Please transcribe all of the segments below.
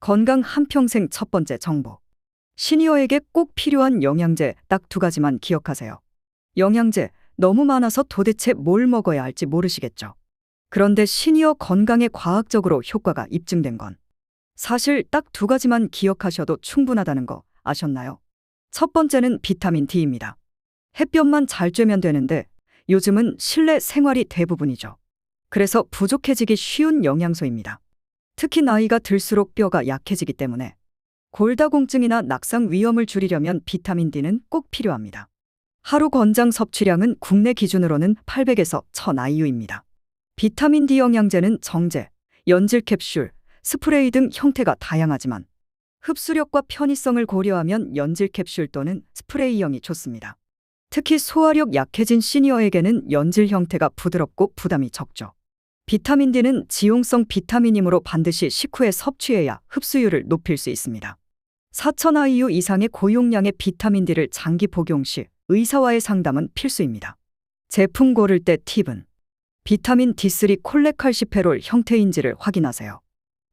건강 한평생 첫 번째 정보. 시니어에게 꼭 필요한 영양제 딱 두 가지만 기억하세요. 영양제 너무 많아서 도대체 뭘 먹어야 할지 모르시겠죠. 그런데 시니어 건강에 과학적으로 효과가 입증된 건 사실 딱 두 가지만 기억하셔도 충분하다는 거 아셨나요? 첫 번째는 비타민 D입니다. 햇볕만 잘 쬐면 되는데 요즘은 실내 생활이 대부분이죠. 그래서 부족해지기 쉬운 영양소입니다. 특히 나이가 들수록 뼈가 약해지기 때문에 골다공증이나 낙상 위험을 줄이려면 비타민 D는 꼭 필요합니다. 하루 권장 섭취량은 국내 기준으로는 800에서 1000IU입니다. 비타민 D 영양제는 정제, 연질 캡슐, 스프레이 등 형태가 다양하지만 흡수력과 편의성을 고려하면 연질 캡슐 또는 스프레이형이 좋습니다. 특히 소화력 약해진 시니어에게는 연질 형태가 부드럽고 부담이 적죠. 비타민 D는 지용성 비타민이므로 반드시 식후에 섭취해야 흡수율을 높일 수 있습니다. 4,000IU 이상의 고용량의 비타민 D를 장기 복용 시 의사와의 상담은 필수입니다. 제품 고를 때 팁은 비타민 D3 콜레칼시페롤 형태인지를 확인하세요.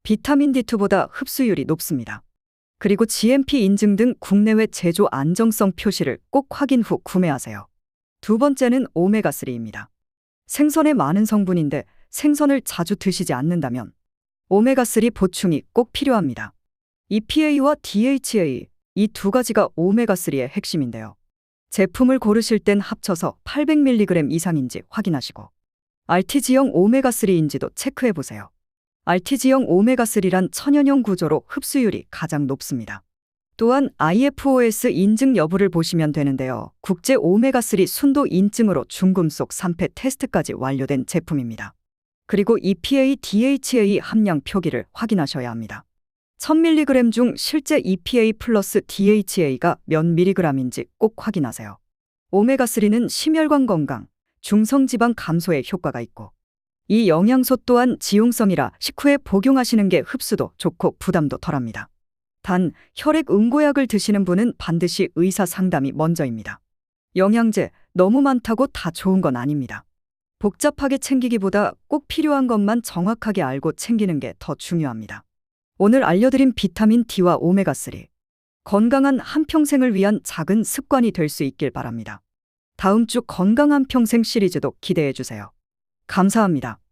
비타민 D2보다 흡수율이 높습니다. 그리고 GMP 인증 등 국내외 제조 안정성 표시를 꼭 확인 후 구매하세요. 두 번째는 오메가3입니다. 생선에 많은 성분인데 생선을 자주 드시지 않는다면 오메가3 보충이 꼭 필요합니다. EPA와 DHA 이 두 가지가 오메가3의 핵심인데요. 제품을 고르실 땐 합쳐서 800mg 이상인지 확인하시고 RTG형 오메가3인지도 체크해 보세요. RTG형 오메가3란 천연형 구조로 흡수율이 가장 높습니다. 또한 IFOS 인증 여부를 보시면 되는데요. 국제 오메가3 순도 인증으로 중금속 3패 테스트까지 완료된 제품입니다. 그리고 EPA, DHA 함량 표기를 확인하셔야 합니다. 1000mg 중 실제 EPA 플러스 DHA가 몇 mg인지 꼭 확인하세요. 오메가3는 심혈관 건강, 중성지방 감소에 효과가 있고 이 영양소 또한 지용성이라 식후에 복용하시는 게 흡수도 좋고 부담도 덜합니다. 단 혈액 응고약을 드시는 분은 반드시 의사 상담이 먼저입니다. 영양제 너무 많다고 다 좋은 건 아닙니다. 복잡하게 챙기기보다 꼭 필요한 것만 정확하게 알고 챙기는 게 더 중요합니다. 오늘 알려드린 비타민 D와 오메가3 건강한 한평생을 위한 작은 습관이 될 수 있길 바랍니다. 다음 주 건강한 평생 시리즈도 기대해 주세요. 감사합니다.